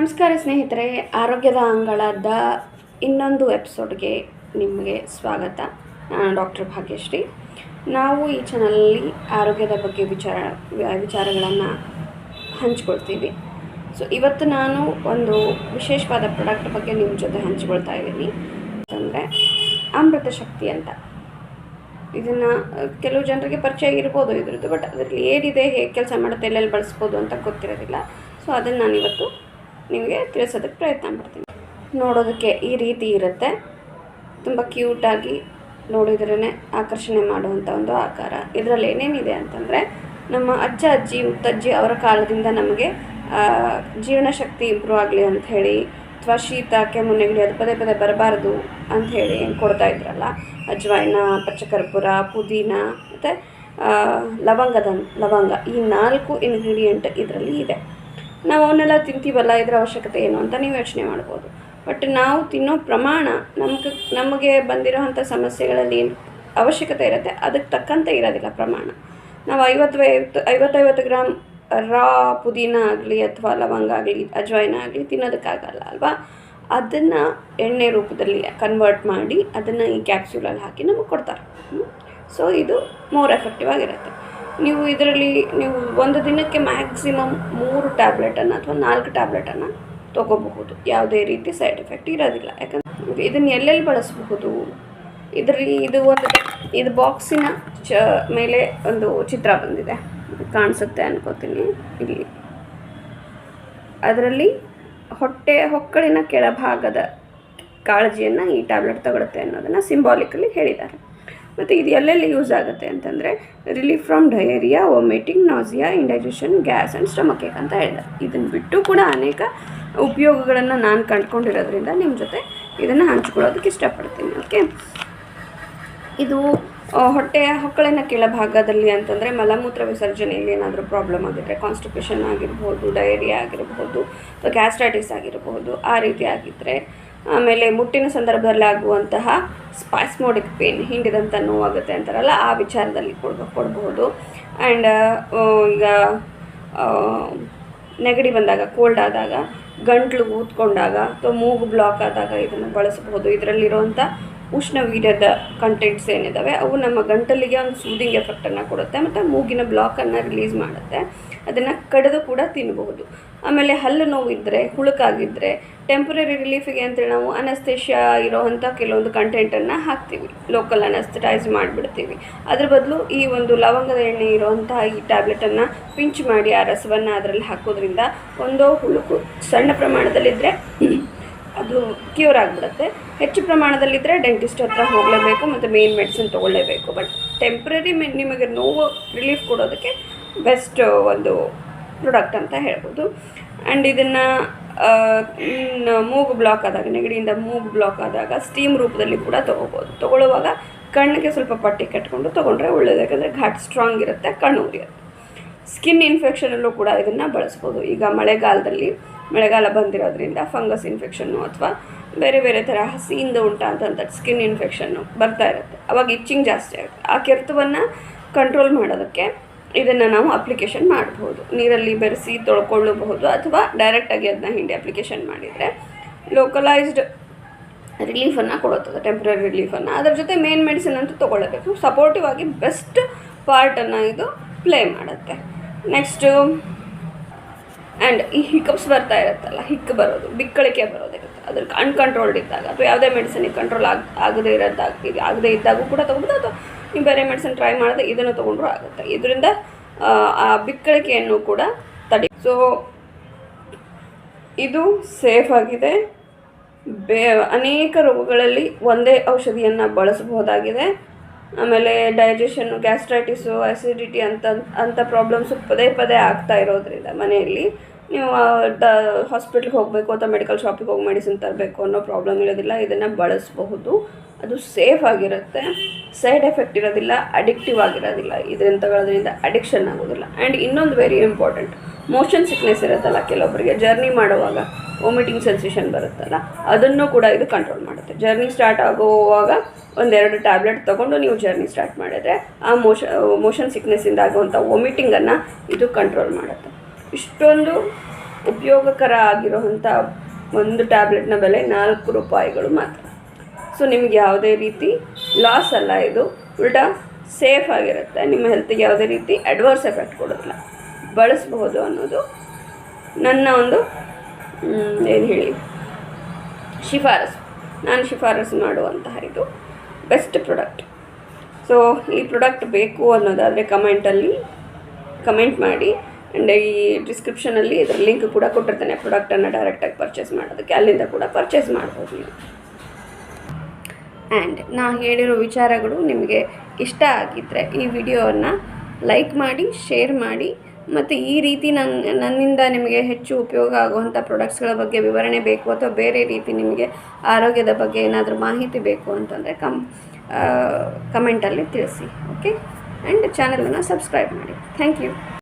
ನಮಸ್ಕಾರ ಸ್ನೇಹಿತರೆ, ಆರೋಗ್ಯದ ಅಂಗಳದ ಇನ್ನೊಂದು ಎಪಿಸೋಡ್ಗೆ ನಿಮಗೆ ಸ್ವಾಗತ. ನಾನು ಡಾಕ್ಟರ್ ಭಾಗ್ಯಶ್ರೀ. ನಾವು ಈ ಚಾನಲಲ್ಲಿ ಆರೋಗ್ಯದ ಬಗ್ಗೆ ವಿಚಾರ, ವಿಚಾರಗಳನ್ನು ಹಂಚ್ಕೊಳ್ತೀವಿ. ಸೊ ಇವತ್ತು ನಾನು ಒಂದು ವಿಶೇಷವಾದ ಪ್ರಾಡಕ್ಟ್ ಬಗ್ಗೆ ನಿಮ್ಮ ಜೊತೆ ಹಂಚಿಕೊಳ್ತಾ ಇದ್ದೀನಿ. ಅಂದರೆ ಅಮೃತ ಶಕ್ತಿ ಅಂತ. ಇದನ್ನು ಕೆಲವು ಜನರಿಗೆ ಪರಿಚಯ ಇರ್ಬೋದು ಇದ್ರದ್ದು, ಬಟ್ ಅದರಲ್ಲಿ ಏನಿದೆ, ಹೇಗೆ ಕೆಲಸ ಮಾಡುತ್ತೆ, ಎಲ್ಲೆಲ್ಲಿ ಬಳಸ್ಬೋದು ಅಂತ ಗೊತ್ತಿರೋದಿಲ್ಲ. ಸೊ ಅದನ್ನು ನಾನು ಇವತ್ತು ನಿಮಗೆ ತಿಳಿಸೋದಕ್ಕೆ ಪ್ರಯತ್ನ ಮಾಡ್ತೀನಿ. ನೋಡೋದಕ್ಕೆ ಈ ರೀತಿ ಇರುತ್ತೆ. ತುಂಬ ಕ್ಯೂಟಾಗಿ ನೋಡಿದ್ರೇ ಆಕರ್ಷಣೆ ಮಾಡುವಂಥ ಒಂದು ಆಕಾರ. ಇದರಲ್ಲಿ ಏನೇನಿದೆ ಅಂತಂದರೆ, ನಮ್ಮ ಅಜ್ಜ, ಅಜ್ಜಿ, ಮುತ್ತಜ್ಜಿ ಅವರ ಕಾಲದಿಂದ ನಮಗೆ ಜೀವನ ಶಕ್ತಿ ಇಂಪ್ರೂವ್ ಆಗಲಿ ಅಂತ ಹೇಳಿ, ಅಥವಾ ಶೀತ, ಕೆಮ್ಮು, ನೆಗಡಿ ಅದು ಪದೇ ಪದೇ ಬರಬಾರ್ದು ಅಂತ ಹೇಳಿ ಕೊಡ್ತಾ ಇದ್ರಲ್ಲ. ಅಜ್ವಾಯಿನ, ಪಚ್ಚಕರ್ಪೂರ, ಪುದೀನ ಮತ್ತು ಲವಂಗದ ಲವಂಗ ಈ ನಾಲ್ಕು ಇಂಗ್ರೀಡಿಯೆಂಟ್ ಇದರಲ್ಲಿ ಇದೆ. ನಾವು ಅವನ್ನೆಲ್ಲ ತಿಂತೀವಲ್ಲ, ಇದರ ಅವಶ್ಯಕತೆ ಏನು ಅಂತ ನೀವು ಯೋಚನೆ ಮಾಡ್ಬೋದು. ಬಟ್ ನಾವು ತಿನ್ನೋ ಪ್ರಮಾಣ ನಮ್ಗೆ, ನಮಗೆ ಬಂದಿರೋವಂಥ ಸಮಸ್ಯೆಗಳಲ್ಲಿ ಏನು ಅವಶ್ಯಕತೆ ಇರುತ್ತೆ, ಅದಕ್ಕೆ ತಕ್ಕಂತೆ ಇರೋದಿಲ್ಲ ಪ್ರಮಾಣ. ನಾವು ಐವತ್ತು ಐವತ್ತು ಐವತ್ತೈವತ್ತು ಗ್ರಾಮ್ ರಾ ಪುದೀನ ಆಗಲಿ ಅಥವಾ ಲವಂಗ ಆಗಲಿ, ಅಜ್ವಾಯಿನ ಆಗಲಿ ತಿನ್ನೋದಕ್ಕಾಗಲ್ಲ ಅಲ್ವಾ? ಅದನ್ನು ಎಣ್ಣೆ ರೂಪದಲ್ಲಿ ಕನ್ವರ್ಟ್ ಮಾಡಿ ಅದನ್ನು ಈ ಕ್ಯಾಪ್ಸ್ಯೂಲಲ್ಲಿ ಹಾಕಿ ನಮಗೆ ಕೊಡ್ತಾರೆ. ಸೊ ಇದು ಮೋರ್ ಎಫೆಕ್ಟಿವ್ ಆಗಿರುತ್ತೆ. ನೀವು ಇದರಲ್ಲಿ ನೀವು ಒಂದು ದಿನಕ್ಕೆ ಮ್ಯಾಕ್ಸಿಮಮ್ ಮೂರು ಟ್ಯಾಬ್ಲೆಟನ್ನು ಅಥವಾ ನಾಲ್ಕು ಟ್ಯಾಬ್ಲೆಟನ್ನು ತೊಗೋಬಹುದು. ಯಾವುದೇ ರೀತಿ ಸೈಡ್ ಎಫೆಕ್ಟ್ ಇರೋದಿಲ್ಲ. ಯಾಕಂದರೆ ಇದನ್ನು ಎಲ್ಲೆಲ್ಲಿ ಬಳಸಬಹುದು? ಇದರಲ್ಲಿ ಇದು ಒಂದು, ಇದು ಬಾಕ್ಸಿನ ಚ, ಮೇಲೆ ಒಂದು ಚಿತ್ರ ಬಂದಿದೆ. ಕಾಣಿಸುತ್ತೆ ಅನ್ಕೋತೀನಿ. ಇಲ್ಲಿ. ಅದರಲ್ಲಿ ಹೊಟ್ಟೆ, ಹೊಕ್ಕಳಿನ ಕೆಳಭಾಗದ ಕಾಳಜಿಯನ್ನು ಈ ಟ್ಯಾಬ್ಲೆಟ್ ತಗೊಳುತ್ತೆ ಅನ್ನೋದನ್ನು ಸಿಂಬಾಲಿಕಲಿ ಹೇಳಿದ್ದಾರೆ. ಮತ್ತು ಇದು ಎಲ್ಲೆಲ್ಲಿ ಯೂಸ್ ಆಗುತ್ತೆ ಅಂತಂದರೆ relief from diarrhoea vomiting nausea indigestion gas and stomach ache ಅಂತ ಹೇಳಿದ್ದಾರೆ ಇದನ್ನು ಬಿಟ್ಟು ಕೂಡ ಅನೇಕ ಉಪಯೋಗಗಳನ್ನು ನಾನು ಕಂಡುಕೊಂಡಿರೋದ್ರಿಂದ ನಿಮ್ಮ ಜೊತೆ ಇದನ್ನು ಹಂಚ್ಕೊಳ್ಳೋದಕ್ಕೆ ಇಷ್ಟಪಡ್ತೀನಿ ಓಕೆ ಇದು ಹೊಟ್ಟೆಯ ಹೊಕ್ಕಳಿನ ಕೆಳಭಾಗದಲ್ಲಿ ಅಂತಂದರೆ ಮಲಮೂತ್ರ ವಿಸರ್ಜನೆಯಲ್ಲಿ ಏನಾದರೂ ಪ್ರಾಬ್ಲಮ್ ಆಗಿದ್ದರೆ ಕಾನ್ಸ್ಟಿಪೇಷನ್ ಆಗಿರ್ಬೋದು ಡಯೇರಿಯಾ ಆಗಿರ್ಬೋದು, ಅಥವಾ ಗ್ಯಾಸ್ಟ್ರೈಟಿಸ್ ಆಗಿರಬಹುದು ಆ ರೀತಿ ಆಗಿದ್ದರೆ ಆಮೇಲೆ ಮುಟ್ಟಿನ ಸಂದರ್ಭದಲ್ಲಿ ಆಗುವಂತಹ ಸ್ಪಾಸ್ಮೋಡಿಕ್ ಪೇನ್ ಹಿಂಡಿದಂಥ ನೋವಾಗುತ್ತೆ ಅಂತಾರಲ್ಲ, ಆ ವಿಚಾರದಲ್ಲಿ ಕೊಡ್ಬ, ಕೊಡಬಹುದು. ಆ್ಯಂಡ್ ಈಗ ನೆಗಡಿ ಬಂದಾಗ ಕೋಲ್ಡ್ ಆದಾಗ, ಗಂಟ್ಲು ಊದ್ಕೊಂಡಾಗ ಅಥವಾ ಮೂಗು ಬ್ಲಾಕ್ ಆದಾಗ ಇದನ್ನು ಬಳಸಬಹುದು. ಇದರಲ್ಲಿರುವಂಥ ಉಷ್ಣವೀರ್ಯದ ಕಂಟೆಂಟ್ಸ್ ಏನಿದ್ದಾವೆ ಅವು ನಮ್ಮ ಗಂಟಲಿಗೆ ಒಂದು ಸೂದಿಂಗ್ ಎಫೆಕ್ಟನ್ನು ಕೊಡುತ್ತೆ, ಮತ್ತು ಮೂಗಿನ ಬ್ಲಾಕನ್ನು ರಿಲೀಸ್ ಮಾಡುತ್ತೆ. ಅದನ್ನು ಕಡಿದು ಕೂಡ ತಿನ್ನಬಹುದು ಆಮೇಲೆ ಹಲ್ಲು ನೋವಿದ್ದರೆ ಹುಳುಕಾಗಿದ್ದರೆ ಟೆಂಪ್ರರಿ ರಿಲೀಫಿಗೆ ಅಂತೇಳಿ ನಾವು ಅನಸ್ತೇಷಿಯಾ ಇರೋವಂಥ ಕೆಲವೊಂದು ಕಂಟೆಂಟನ್ನು ಹಾಕ್ತೀವಿ. ಲೋಕಲ್ ಅನಸ್ತಟೈಸ್ ಮಾಡಿಬಿಡ್ತೀವಿ. ಅದ್ರ ಬದಲು ಈ ಒಂದು ಲವಂಗದ ಎಣ್ಣೆ ಇರುವಂತಹ ಈ ಟ್ಯಾಬ್ಲೆಟನ್ನು ಪಿಂಚ್ ಮಾಡಿ ಆ ರಸವನ್ನು ಅದರಲ್ಲಿ ಹಾಕೋದ್ರಿಂದ ಒಂದೋ ಹುಳುಕು ಸಣ್ಣ ಪ್ರಮಾಣದಲ್ಲಿದ್ದರೆ ಅದು ಕ್ಯೂರ್ ಆಗಿಬಿಡುತ್ತೆ. ಹೆಚ್ಚು ಪ್ರಮಾಣದಲ್ಲಿದ್ದರೆ ಡೆಂಟಿಸ್ಟ್ ಹತ್ರ ಹೋಗಲೇಬೇಕು ಮತ್ತು ಮೇನ್ ಮೆಡಿಸಿನ್ ತೊಗೊಳ್ಳೇಬೇಕು. ಬಟ್ ಟೆಂಪ್ರರಿ ನಿಮಗೆ ನೋವು ರಿಲೀಫ್ ಕೊಡೋದಕ್ಕೆ ಬೆಸ್ಟ್ ಒಂದು ಪ್ರಾಡಕ್ಟ್ ಅಂತ ಹೇಳ್ಬೋದು. ಆ್ಯಂಡ್ ಇದನ್ನು ಮೂಗು ಬ್ಲಾಕ್ ಆದಾಗ, ನೆಗಡಿಯಿಂದ ಮೂಗು ಬ್ಲಾಕ್ ಆದಾಗ ಸ್ಟೀಮ್ ರೂಪದಲ್ಲಿ ಕೂಡ ತೊಗೋಬೋದು. ತೊಗೊಳ್ಳುವಾಗ ಕಣ್ಣಿಗೆ ಸ್ವಲ್ಪ ಪಟ್ಟಿ ಕಟ್ಕೊಂಡು ತೊಗೊಂಡ್ರೆ ಒಳ್ಳೇದು, ಯಾಕಂದರೆ ಘಾಟ್ ಸ್ಟ್ರಾಂಗ್ ಇರುತ್ತೆ, ಕಣ್ಣು ಉರಿಯುತ್ತೆ ಸ್ಕಿನ್ ಇನ್ಫೆಕ್ಷನಲ್ಲೂ ಕೂಡ ಇದನ್ನು ಬಳಸ್ಬೋದು. ಈಗ ಮಳೆಗಾಲದಲ್ಲಿ, ಮಳೆಗಾಲ ಬಂದಿರೋದ್ರಿಂದ ಫಂಗಸ್ ಇನ್ಫೆಕ್ಷನ್ನು ಅಥವಾ ಬೇರೆ ಬೇರೆ ಥರ ಹಸಿಯಿಂದ ಉಂಟಾದಂಥ ಸ್ಕಿನ್ ಇನ್ಫೆಕ್ಷನ್ನು ಬರ್ತಾ ಇರುತ್ತೆ. ಅವಾಗ ಇಚ್ಚಿಂಗ್ ಜಾಸ್ತಿ ಆಗುತ್ತೆ. ಆ ಕೆರ್ತವನ್ನು ಕಂಟ್ರೋಲ್ ಮಾಡೋದಕ್ಕೆ ಇದನ್ನು ನಾವು ಅಪ್ಲಿಕೇಶನ್ ಮಾಡಬಹುದು ನೀರಲ್ಲಿ ಬೆರೆಸಿ ತೊಳ್ಕೊಳ್ಳಬಹುದು ಅಥವಾ ಡೈರೆಕ್ಟಾಗಿ ಅದನ್ನ ಹಿಂಡಿ ಅಪ್ಲಿಕೇಶನ್ ಮಾಡಿದರೆ ಲೋಕಲೈಸ್ಡ್ ರಿಲೀಫನ್ನು ಕೊಡುತ್ತದೆ ಟೆಂಪ್ರರಿ ರಿಲೀಫನ್ನು ಅದರ ಜೊತೆ ಮೇನ್ ಮೆಡಿಸಿನ್ ಅಂತೂ ತೊಗೊಳ್ಳಬೇಕು. ಸಪೋರ್ಟಿವ್ ಆಗಿ ಬೆಸ್ಟ್ ಪಾರ್ಟನ್ನು ಇದು ಪ್ಲೇ ಮಾಡುತ್ತೆ. ನೆಕ್ಸ್ಟು ಆ್ಯಂಡ್ ಈ ಹಿಕಪ್ಸ್ ಬರ್ತಾ ಇರುತ್ತಲ್ಲ ಹಿಕ್ ಬರೋದು, ಬಿಕ್ಕಳಿಕೆ ಬರೋದಿರುತ್ತೆ ಅದಕ್ಕೆ ಅನ್ಕಂಟ್ರೋಲ್ಡ್ ಇದ್ದಾಗ ಅಥವಾ ಯಾವುದೇ ಮೆಡಿಸಿನಿಗೆ ಕಂಟ್ರೋಲ್ ಆಗ, ಆಗದೇ ಇರೋದಾಗ ಆಗದೇ ಇದ್ದಾಗೂ ಕೂಡ ತೊಗೊಬೋದು ಅಥವಾ ನೀವು ಬೇರೆ ಮೆಡಿಸಿನ್ ಟ್ರೈ ಮಾಡಿದ್ರೆ ಇದನ್ನು ತೊಗೊಂಡ್ರೂ ಆಗುತ್ತೆ. ಇದರಿಂದ, ಆ ಬಿಕ್ಕಳಿಕೆಯನ್ನು ಕೂಡ ತಡಿ. ಸೊ ಇದು ಸೇಫ್ ಆಗಿದೆ. ಬೇ, ಅನೇಕ ರೋಗಗಳಲ್ಲಿ ಒಂದೇ ಔಷಧಿಯನ್ನು ಬಳಸಬಹುದಾಗಿದೆ. ಆಮೇಲೆ ಡೈಜೆಷನ್ನು ಗ್ಯಾಸ್ಟ್ರೈಟಿಸು ಆ್ಯಸಿಡಿಟಿ ಅಂತ ಅಂಥ ಪ್ರಾಬ್ಲಮ್ಸು ಪದೇ ಪದೇ ಆಗ್ತಾ ಇರೋದ್ರಿಂದ ಮನೆಯಲ್ಲಿ ನೀವು ದ ಹಾಸ್ಪಿಟ್ಲ್ಗೆ ಹೋಗಬೇಕು ಅಥವಾ ಮೆಡಿಕಲ್ ಶಾಪಿಗೆ ಹೋಗಿ ಮೆಡಿಸಿನ್ ತರಬೇಕು ಅನ್ನೋ ಪ್ರಾಬ್ಲಮ್ ಇರೋದಿಲ್ಲ. ಇದನ್ನು ಬಳಸಬಹುದು. ಅದು ಸೇಫ್ ಆಗಿರುತ್ತೆ. ಸೈಡ್ ಎಫೆಕ್ಟ್ ಇರೋದಿಲ್ಲ ಅಡಿಕ್ಟಿವ್ ಆಗಿರೋದಿಲ್ಲ. ಇದರಿಂದ ತಗೊಳ್ಳೋದ್ರಿಂದ ಅಡಿಕ್ಷನ್ ಆಗೋದಿಲ್ಲ. ಆ್ಯಂಡ್ ಇನ್ನೊಂದು ವೆರಿ ಇಂಪಾರ್ಟೆಂಟ್ ಮೋಷನ್ ಸಿಕ್ನೆಸ್ ಇರುತ್ತಲ್ಲ ಕೆಲವೊಬ್ಬರಿಗೆ ಜರ್ನಿ ಮಾಡುವಾಗ ವಾಮಿಟಿಂಗ್ ಸೆನ್ಸೇಷನ್ ಬರುತ್ತಲ್ಲ, ಅದನ್ನು ಕೂಡ ಇದು ಕಂಟ್ರೋಲ್ ಮಾಡುತ್ತೆ. ಜರ್ನಿ ಸ್ಟಾರ್ಟ್ ಆಗುವಾಗ ಒಂದೆರಡು ಟ್ಯಾಬ್ಲೆಟ್ ತೊಗೊಂಡು ನೀವು ಜರ್ನಿ ಸ್ಟಾರ್ಟ್ ಮಾಡಿದರೆ ಆ ಮೋಷ ಮೋಷನ್ ಸಿಕ್ನೆಸ್ಸಿಂದ ಆಗುವಂಥ ವಾಮಿಟಿಂಗನ್ನು ಇದು ಕಂಟ್ರೋಲ್ ಮಾಡುತ್ತೆ. ಇಷ್ಟೊಂದು ಉಪಯೋಗಕರ ಆಗಿರುವಂಥ ಒಂದು ಟ್ಯಾಬ್ಲೆಟ್ನ ಬೆಲೆ ನಾಲ್ಕು ರೂಪಾಯಿಗಳು ಮಾತ್ರ. ಸೊ ನಿಮ್ಗೆ ಯಾವುದೇ ರೀತಿ ಲಾಸ್ ಅಲ್ಲ ಇದು. ಉಲ್ಟಾ ಸೇಫ್ ಆಗಿರುತ್ತೆ. ನಿಮ್ಮ ಹೆಲ್ತಿಗೆ ಯಾವುದೇ ರೀತಿ ಅಡ್ವರ್ಸ್ ಎಫೆಕ್ಟ್ ಕೊಡೋದಿಲ್ಲ. ಬಳಸಬಹುದು ಅನ್ನೋದು ನನ್ನ ಒಂದು ಏನು ಹೇಳಿ? ಶಿಫಾರಸು. ನಾನು ಶಿಫಾರಸು ಮಾಡುವಂತಹ ಇದು ಬೆಸ್ಟ್ ಪ್ರಾಡಕ್ಟ್ ಸೊ ಈ ಪ್ರಾಡಕ್ಟ್ ಬೇಕು ಅನ್ನೋದಾದರೆ ಕಮೆಂಟಲ್ಲಿ ಕಮೆಂಟ್ ಮಾಡಿ. ಆ್ಯಂಡ್ ಈ ಡಿಸ್ಕ್ರಿಪ್ಷನಲ್ಲಿ ಇದರ ಲಿಂಕ್ ಕೂಡ ಕೊಟ್ಟಿರ್ತೇನೆ. ಪ್ರಾಡಕ್ಟನ್ನು ಡೈರೆಕ್ಟಾಗಿ ಪರ್ಚೇಸ್ ಮಾಡೋದಕ್ಕೆ. ಅಲ್ಲಿಂದ ಕೂಡ ಪರ್ಚೇಸ್ ಮಾಡ್ಬೋದು ನೀವು. ಆ್ಯಂಡ್ ನಾ ಹೇಳಿರೋ ವಿಚಾರಗಳು ನಿಮಗೆ ಇಷ್ಟ ಆಗಿದ್ದರೆ ಈ ವಿಡಿಯೋವನ್ನು ಲೈಕ್ ಮಾಡಿ ಶೇರ್ ಮಾಡಿ, ಮತ್ತು ಈ ರೀತಿ ನನ್ನ ನನ್ನಿಂದ ನಿಮಗೆ ಹೆಚ್ಚು ಉಪಯೋಗ ಆಗುವಂಥ ಪ್ರಾಡಕ್ಟ್ಸ್ಗಳ ಬಗ್ಗೆ ವಿವರಣೆ ಬೇಕು ಅಥವಾ ಬೇರೆ ರೀತಿ ನಿಮಗೆ ಆರೋಗ್ಯದ ಬಗ್ಗೆ ಏನಾದರೂ ಮಾಹಿತಿ ಬೇಕು ಅಂತಂದರೆ ಕಮ್ ಕಮೆಂಟಲ್ಲಿ ತಿಳಿಸಿ ಓಕೆ ಆ್ಯಂಡ್ ಚಾನಲನ್ನು ಸಬ್ಸ್ಕ್ರೈಬ್ ಮಾಡಿ. Thank you